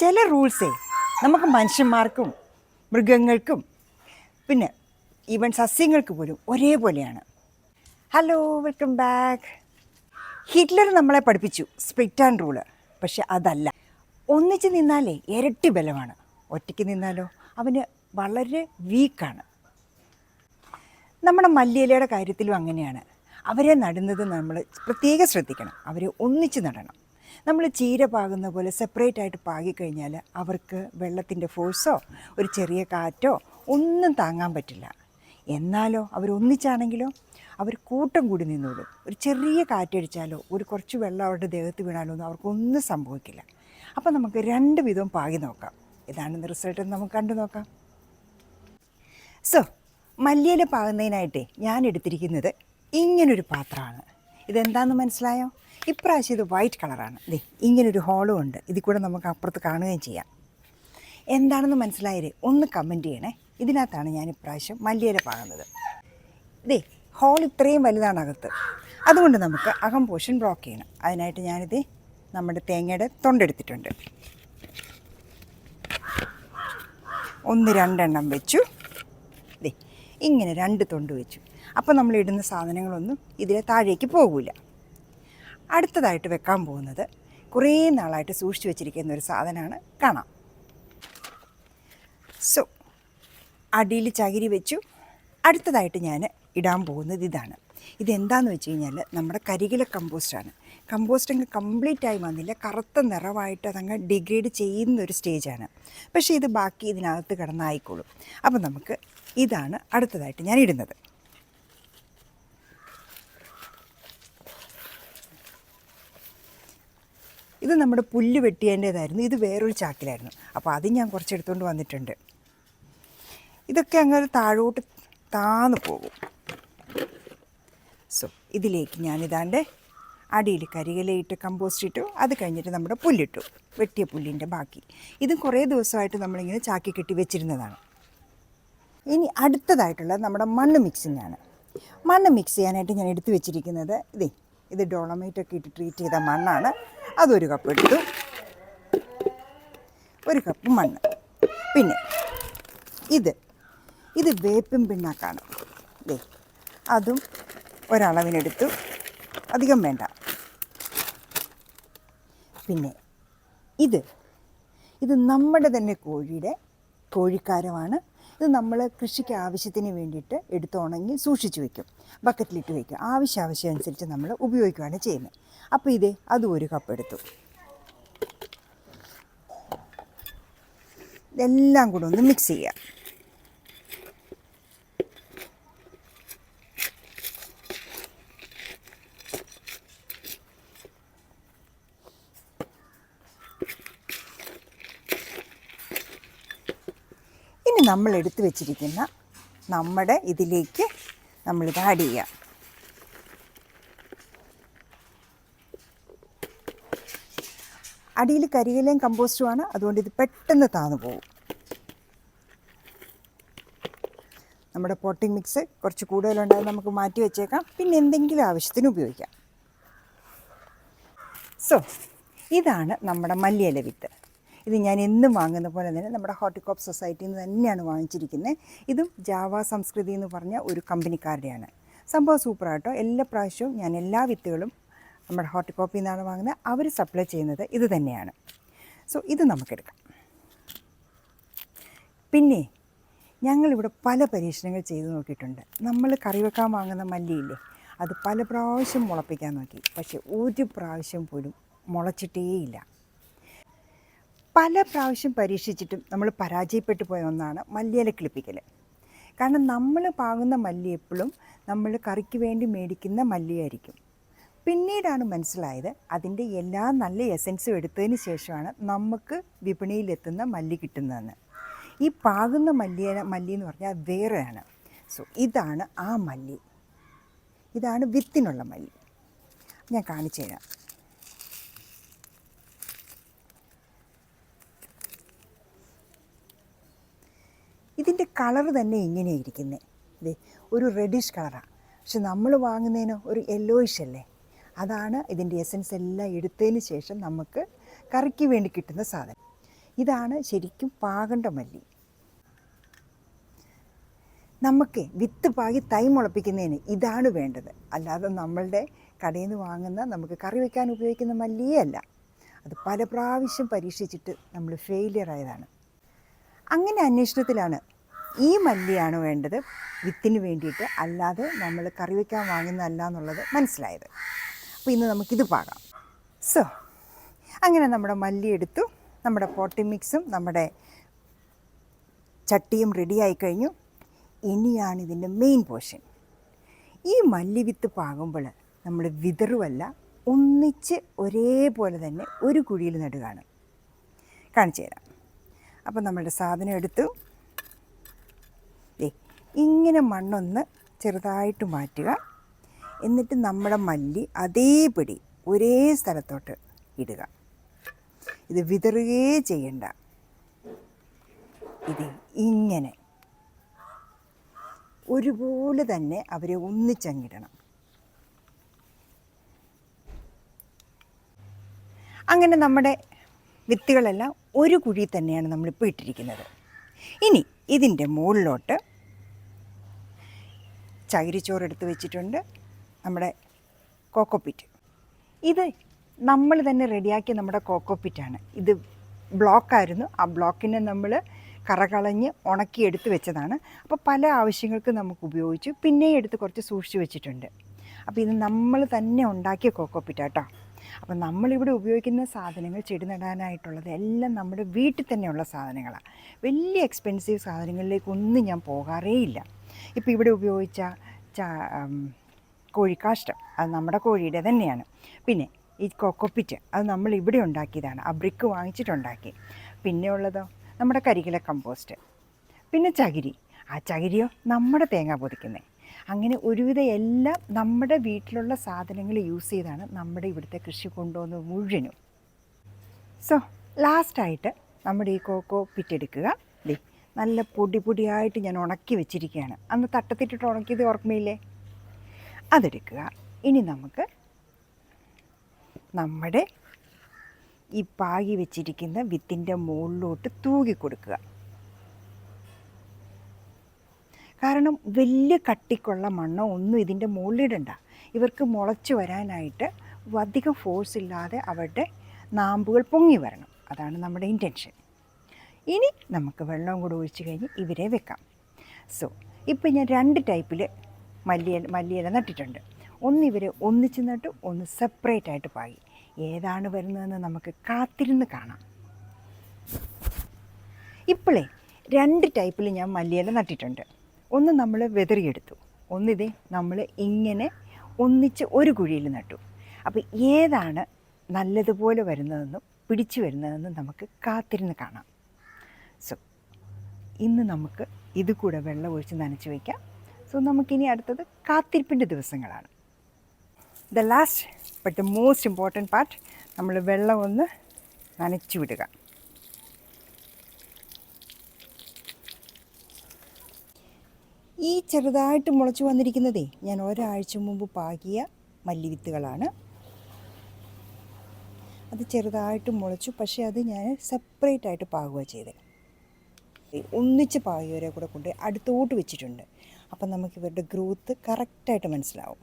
ചില റൂൾസേ നമുക്ക് മനുഷ്യന്മാർക്കും മൃഗങ്ങൾക്കും പിന്നെ ഈവൻ സസ്യങ്ങൾക്ക് പോലും ഒരേപോലെയാണ്. ഹലോ വെൽക്കം ബാക്ക് ഹിറ്റ്ലർ നമ്മളെ പഠിപ്പിച്ചു സ്പ്ലിറ്റ് ആൻഡ് റൂൾ പക്ഷെ അതല്ല. ഒന്നിച്ച് നിന്നാലേ ഇരട്ടി ബലമാണ്. ഒറ്റയ്ക്ക് നിന്നാലോ? അവന് വളരെ വീക്കാണ്. നമ്മുടെ മല്ലിയിലയുടെ കാര്യത്തിലും അങ്ങനെയാണ്. അവരെ നടുന്നത് നമ്മൾ പ്രത്യേകം ശ്രദ്ധിക്കണം. അവരെ ഒന്നിച്ച് നടണം. നമ്മൾ ചീര പാകുന്ന പോലെ സെപ്പറേറ്റ് ആയിട്ട് പാകിക്കഴിഞ്ഞാൽ അവർക്ക് വെള്ളത്തിന്റെ ഫോഴ്സോ ഒരു ചെറിയ കാറ്റോ ഒന്നും താങ്ങാൻ പറ്റില്ല. എന്നാലോ അവർ ഒന്നിച്ചാണെങ്കിലോ അവർ കൂട്ടം കൂടി നിന്നോളും. ഒരു ചെറിയ കാറ്റടിച്ചാലോ ഒരു കുറച്ച് വെള്ളം അവരുടെ ദേഹത്ത് വീണാലോ ഒന്നും അവർക്കൊന്നും സംഭവിക്കില്ല. അപ്പോൾ നമുക്ക് രണ്ട് വിധവും പാകി നോക്കാം. ഇതാണ് റിസൾട്ട് നമുക്ക് കണ്ടു നോക്കാം. സോ മല്ലിയില പാകുന്നതിനായിട്ട് ഞാൻ എടുത്തിരിക്കുന്നത് ഇങ്ങനൊരു പാത്രമാണ്. ഇതെന്താണെന്ന് മനസ്സിലായോ? ഇപ്രാവശ്യം ഇത് വൈറ്റ് കളറാണ് ദേ ഇങ്ങനൊരു ഹോളും ഉണ്ട്. ഇതിൽ കൂടെ നമുക്ക് അപ്പുറത്ത് കാണുകയും ചെയ്യാം. എന്താണെന്ന് മനസ്സിലായത് ഒന്ന് കമന്റ് ചെയ്യണേ. ഇതിനകത്താണ് ഞാൻ ഇപ്രാവശ്യം മല്ലിയില പാകുന്നത്. ദേ ഹോൾ ഇത്രയും വലുതാണ് അകത്ത്. അതുകൊണ്ട് നമുക്ക് അകം പോഷൻ ബ്ലോക്ക് ചെയ്യണം. അതിനായിട്ട് ഞാനിത് നമ്മുടെ തേങ്ങയുടെ തൊണ്ടെടുത്തിട്ടുണ്ട്. ഒന്ന് രണ്ടെണ്ണം വെച്ചു. ദേ ഇങ്ങനെ രണ്ട് തൊണ്ട് വെച്ചു. അപ്പോൾ നമ്മൾ ഇടുന്ന സാധനങ്ങളൊന്നും ഇതിലെ താഴേക്ക് പോകില്ല അടുത്തതായിട്ട് വെക്കാൻ പോകുന്നത് കുറേ നാളായിട്ട് സൂക്ഷിച്ചു വെച്ചിരിക്കുന്ന ഒരു സാധനമാണ് കാണാം. സോ അടിയിൽ ചകിരി വെച്ചു. അടുത്തതായിട്ട് ഞാൻ ഇടാൻ പോകുന്നത് ഇതാണ്. ഇതെന്താണെന്ന് വെച്ച് കഴിഞ്ഞാൽ നമ്മുടെ കരികില കമ്പോസ്റ്റാണ് കമ്പോസ്റ്റ് അങ്ങ് കംപ്ലീറ്റ് ആയി വന്നില്ല. കറുത്ത നിറമായിട്ട് അതങ്ങ് ഡിഗ്രേഡ് ചെയ്യുന്ന ഒരു സ്റ്റേജാണ് പക്ഷേ ഇത് ബാക്കി ഇതിനകത്ത് കിടന്നായിക്കോളും. അപ്പോൾ നമുക്ക് ഇതാണ് അടുത്തതായിട്ട് ഞാൻ ഇടുന്നത്. ഇത് നമ്മുടെ പുല്ല് വെട്ടിയതിന്റേതായിരുന്നു. ഇത് വേറൊരു ചാക്കിലായിരുന്നു. അപ്പോൾ അത് ഞാൻ കുറച്ച് കുറച്ചെടുത്തുകൊണ്ട് വന്നിട്ടുണ്ട്. ഇതൊക്കെ അങ്ങനെ താഴോട്ട് താന്ന് പോകും. സോ ഇതിലേക്ക് ഞാനിതാണ്ട് അടിയിൽ കരികലയിട്ട് കമ്പോസ്റ്റ് ഇട്ടു. അത് കഴിഞ്ഞിട്ട് നമ്മുടെ പുല്ലിട്ടു. വെട്ടിയ പുല്ലിന്റെ ബാക്കി. ഇതും കുറേ ദിവസമായിട്ട് നമ്മളിങ്ങനെ ചാക്കി കെട്ടി വെച്ചിരുന്നതാണ്. ഇനി അടുത്തതായിട്ടുള്ളത് നമ്മുടെ മണ്ണ് മിക്സിങ്ങാണ് മണ്ണ് മിക്സ് ചെയ്യാനായിട്ട് ഞാൻ എടുത്തു വെച്ചിരിക്കുന്നത് ഇതേ. ഇത് ഡോണമേറ്റ് ഒക്കെ ഇട്ട് ട്രീറ്റ് ചെയ്ത മണ്ണാണ്. അതൊരു കപ്പ് എടുത്തു. ഒരു കപ്പ് മണ്ണ്. പിന്നെ ഇത് ഇത് വേപ്പിൻ പിണ്ണാക്കാണ്. ദേ അതും ഒരളവിനെടുത്തു. അധികം വേണ്ട. പിന്നെ ഇത് ഇത് നമ്മുടെ തന്നെ കോഴിയുടെ കോഴിക്കാരമാണ്. ഇത് നമ്മൾ കൃഷിക്ക് ആവശ്യത്തിന് വേണ്ടിയിട്ട് എടുത്തുണങ്ങി സൂക്ഷിച്ചു വെക്കും. ബക്കറ്റിലിട്ട് വയ്ക്കും ആവശ്യം അനുസരിച്ച് നമ്മൾ ഉപയോഗിക്കുകയാണ് ചെയ്യുന്നത്. അപ്പോൾ ഇതേ അതും ഒരു കപ്പ് എടുത്തു. എല്ലാം കൂടെ ഒന്ന് മിക്സ് ചെയ്യുക ഇനി നമ്മൾ എടുത്തു വെച്ചിരിക്കുന്ന നമ്മുടെ ഇതിലേക്ക് നമ്മളിത് ആഡ് ചെയ്യാം. അടിയിൽ കരിയിലയും കമ്പോസ്റ്റുമാണ് അതുകൊണ്ട് ഇത് പെട്ടെന്ന് താന്നു പോകും നമ്മുടെ പോട്ടിംഗ് മിക്സ് കുറച്ച് കൂടുതലുണ്ടാകും നമുക്ക് മാറ്റി വെച്ചേക്കാം. പിന്നെ എന്തെങ്കിലും ആവശ്യത്തിന് ഉപയോഗിക്കാം. സോ ഇതാണ് നമ്മുടെ മല്ലിയില വിത്ത്. ഇത് ഞാൻ എന്നും വാങ്ങുന്ന പോലെ തന്നെ നമ്മുടെ ഹോർട്ടിക്കോപ്പ് സൊസൈറ്റിയിൽ നിന്ന് തന്നെയാണ് വാങ്ങിച്ചിരിക്കുന്നത് ഇതും ജാവ സംസ്കൃതി എന്ന് പറഞ്ഞ ഒരു കമ്പനിക്കാരുടെയാണ്. സംഭവം സൂപ്പറാട്ടോ. എല്ലാ പ്രാവശ്യവും ഞാൻ എല്ലാ വിത്തുകളും നമ്മുടെ ഹോർട്ടിക്കോപ്പിൽ നിന്നാണ് വാങ്ങുന്നത് അവർ സപ്ലൈ ചെയ്യുന്നത് ഇത് തന്നെയാണ്. സോ ഇത് നമുക്കെടുക്കാം. പിന്നെ ഞങ്ങളിവിടെ പല പരീക്ഷണങ്ങൾ ചെയ്തു നോക്കിയിട്ടുണ്ട്. നമ്മൾ കറി വെക്കാൻ വാങ്ങുന്ന മല്ലിയില്ലേ അത് പല പ്രാവശ്യം മുളപ്പിക്കാൻ നോക്കി. പക്ഷേ ഒരു പ്രാവശ്യം പോലും മുളച്ചിട്ടേയില്ല. പല പ്രാവശ്യം പരീക്ഷിച്ചിട്ടും നമ്മൾ പരാജയപ്പെട്ടു പോയ ഒന്നാണ് മല്ലിയില കിളിപ്പിക്കൽ. കാരണം നമ്മൾ പാകുന്ന മല്ലി എപ്പോഴും നമ്മൾ കറിക്ക് വേണ്ടി മേടിക്കുന്ന മല്ലിയായിരിക്കും. പിന്നീടാണ് മനസ്സിലായത് അതിന്റെ എല്ലാ നല്ല എസൻസും എടുത്തതിന് ശേഷമാണ് നമുക്ക് വിപണിയിലെത്തുന്ന മല്ലി കിട്ടുന്നതെന്ന്. ഈ പാകുന്ന മല്ലിയ മല്ലി എന്ന് പറഞ്ഞാൽ വേറെയാണ്. സോ ഇതാണ് ആ മല്ലി. ഇതാണ് വിത്തിനുള്ള മല്ലി. ഞാൻ കാണിച്ചു തരാം ഇതിന്റെ കളർ തന്നെ ഇങ്ങനെ ഇരിക്കുന്നത് ഇതേ ഒരു റെഡിഷ് കളറാണ് പക്ഷെ നമ്മൾ വാങ്ങുന്നതിന് ഒരു യെല്ലോയിഷ് അല്ലേ? അതാണ് ഇതിന്റെ എസൻസ് എല്ലാം എടുത്തതിന് ശേഷം നമുക്ക് കറിക്ക് വേണ്ടി കിട്ടുന്ന സാധനം. ഇതാണ് ശരിക്കും പാകണ്ട മല്ലി. നമുക്ക് വിത്ത് പാകി തൈ മുളപ്പിക്കുന്നതിന് ഇതാണ് വേണ്ടത്. അല്ലാതെ നമ്മളുടെ കടയിൽ നിന്ന് വാങ്ങുന്ന നമുക്ക് കറി വയ്ക്കാൻ ഉപയോഗിക്കുന്ന മല്ലിയേ അല്ല. അത് പല പ്രാവശ്യം പരീക്ഷിച്ചിട്ട് നമ്മൾ ഫെയിലിയർ ആയതാണ്. അങ്ങനെ അന്വേഷണത്തിലാണ് ഈ മല്ലിയാണ് വേണ്ടത്. വിത്തിന് വേണ്ടിയിട്ട് അല്ലാതെ നമ്മൾ കറി വയ്ക്കാൻ വാങ്ങുന്നതല്ല എന്നുള്ളത് മനസ്സിലായത്. അപ്പോൾ ഇന്ന് നമുക്കിത് പാകാം. സോ അങ്ങനെ നമ്മുടെ മല്ലി എടുത്തു. നമ്മുടെ പോട്ടി മിക്സും നമ്മുടെ ചട്ടിയും റെഡിയായി കഴിഞ്ഞു. ഇനിയാണ് ഇതിന്റെ മെയിൻ പോർഷൻ ഈ മല്ലി വിത്ത് പാകുമ്പോൾ നമ്മൾ വിതറുമല്ല ഒന്നിച്ച് ഒരേപോലെ തന്നെ ഒരു കുഴിയിൽ നടുകയാണ്. കാണിച്ചു തരാം അപ്പം നമ്മളുടെ സാധനം എടുത്തു. ഇങ്ങനെ മണ്ണൊന്ന് ചെറുതായിട്ട് മാറ്റുക. എന്നിട്ട് നമ്മുടെ മല്ലി അതേപടി ഒരേ സ്ഥലത്തോട്ട് ഇടുക. ഇത് വിതറുകയേ ചെയ്യണ്ട. ഇത് ഇങ്ങനെ. ഒരുപോലെ തന്നെ അവരെ ഒന്നിച്ചങ്ങിടണം. അങ്ങനെ നമ്മുടെ വിത്തുകളെല്ലാം ഒരു കുഴി തന്നെയാണ് നമ്മളിപ്പോൾ ഇട്ടിരിക്കുന്നത്. ഇനി ഇതിന്റെ മുകളിലോട്ട് ചകിരിച്ചോറ് എടുത്ത് വെച്ചിട്ടുണ്ട് നമ്മുടെ കോക്കോപ്പിറ്റ് ഇത് നമ്മൾ തന്നെ റെഡിയാക്കിയ നമ്മുടെ കോക്കോപ്പിറ്റാണ് ഇത് ബ്ലോക്കായിരുന്നു ആ ബ്ലോക്കിനെ നമ്മൾ കറകളഞ്ഞ് ഉണക്കി എടുത്ത് വെച്ചതാണ്. അപ്പോൾ പല ആവശ്യങ്ങൾക്കും നമുക്ക് ഉപയോഗിച്ചു. പിന്നെയും എടുത്ത് കുറച്ച് സൂക്ഷിച്ചു വെച്ചിട്ടുണ്ട്. അപ്പോൾ ഇത് നമ്മൾ തന്നെ ഉണ്ടാക്കിയ കോക്കോപ്പിറ്റാട്ടോ അപ്പോൾ നമ്മളിവിടെ ഉപയോഗിക്കുന്ന സാധനങ്ങൾ ചെടി നടാനായിട്ടുള്ളത് എല്ലാം നമ്മുടെ വീട്ടിൽ തന്നെയുള്ള സാധനങ്ങളാണ്. വലിയ എക്സ്പെൻസീവ് സാധനങ്ങളിലേക്കൊന്നും ഞാൻ പോകാറേ ഇല്ല. ഇപ്പോൾ ഇവിടെ ഉപയോഗിച്ച ചാ കോഴിക്കാഷ്ടം അത് നമ്മുടെ കോഴിയുടെ തന്നെയാണ്. പിന്നെ ഈ കൊക്കോപ്പിറ്റ് അത് നമ്മൾ ഇവിടെ ഉണ്ടാക്കിയതാണ്. ആ ബ്രിക്ക് വാങ്ങിച്ചിട്ടുണ്ടാക്കി. പിന്നെ ഉള്ളതോ? നമ്മുടെ കരികില കമ്പോസ്റ്റ് പിന്നെ ചകിരി. ആ ചകിരിയോ? നമ്മുടെ തേങ്ങ പൊതിക്കുന്നത് അങ്ങനെ ഒരുവിധം എല്ലാം നമ്മുടെ വീട്ടിലുള്ള സാധനങ്ങൾ യൂസ് ചെയ്താണ് നമ്മുടെ ഇവിടുത്തെ കൃഷി കൊണ്ടുപോകുന്നത് മുഴുവനും. സോ ലാസ്റ്റായിട്ട് നമ്മുടെ ഈ കോക്കോ പിറ്റെടുക്കുക ദേ നല്ല പൊടി പൊടിയായിട്ട് ഞാൻ ഉണക്കി വെച്ചിരിക്കുകയാണ്. അന്ന് തട്ടത്തിട്ടിട്ട് ഉണക്കിയത് ഓർമ്മയില്ലേ? അതെടുക്കുക. ഇനി നമുക്ക് നമ്മുടെ ഈ പാകി വെച്ചിരിക്കുന്ന വിത്തിന്റെ മുകളിലോട്ട് തൂകി കൊടുക്കുക. കാരണം വലിയ കട്ടിക്കുള്ള മണ്ണോ ഒന്നും ഇതിന്റെ മുകളിലിടണ്ട. ഇവർക്ക് മുളച്ച് വരാനായിട്ട് അധികം ഫോഴ്സ് ഇല്ലാതെ അവരുടെ നാമ്പുകൾ പൊങ്ങി വരണം. അതാണ് നമ്മുടെ ഇന്റൻഷൻ ഇനി നമുക്ക് വെള്ളം കൂടെ ഒഴിച്ച് കഴിഞ്ഞ് ഇവരെ വെക്കാം. സോ ഇപ്പം ഞാൻ രണ്ട് ടൈപ്പിൽ മല്ലിയ മല്ലിയില നട്ടിട്ടുണ്ട്. ഒന്ന് ഇവരെ ഒന്നിച്ച് നട്ടു ഒന്ന് സെപ്പറേറ്റ് ആയിട്ട് പായി ഏതാണ് വരുന്നതെന്ന് നമുക്ക് കാത്തിരുന്ന് കാണാം. ഇപ്പോഴേ രണ്ട് ടൈപ്പിൽ ഞാൻ മല്ലിയില നട്ടിട്ടുണ്ട്. ഒന്ന് നമ്മൾ വെതറിയെടുത്തു. ഒന്നിതേ നമ്മൾ ഇങ്ങനെ ഒന്നിച്ച് ഒരു കുഴിയിൽ നട്ടു. അപ്പോൾ ഏതാണ് നല്ലതുപോലെ വരുന്നതെന്നും പിടിച്ചു വരുന്നതെന്നും നമുക്ക് കാത്തിരുന്ന് കാണാം. സോ ഇന്ന് നമുക്ക് ഇത് കൂടെ വെള്ളം ഒഴിച്ച് നനച്ച് വയ്ക്കാം സോ നമുക്കിനി അടുത്തത് കാത്തിരിപ്പിന്റെ ദിവസങ്ങളാണ്. The last but the most important part നമ്മൾ വെള്ളം ഒന്ന് നനച്ചു വിടുക. ഈ ചെറുതായിട്ട് മുളച്ചു വന്നിരിക്കുന്നതേ ഞാൻ ഒരാഴ്ച മുമ്പ് പാകിയ മല്ലിവിത്തുകളാണ്. അത് ചെറുതായിട്ട് മുളച്ചു പക്ഷേ അത് ഞാൻ സെപ്പറേറ്റ് ആയിട്ട് പാകുക ചെയ്തത് ഒന്നിച്ച് പാകിയവരെ കൂടെ കൊണ്ട് അടുത്തോട്ട് വെച്ചിട്ടുണ്ട്. അപ്പം നമുക്ക് ഇവരുടെ ഗ്രോത്ത് കറക്റ്റായിട്ട് മനസ്സിലാവും.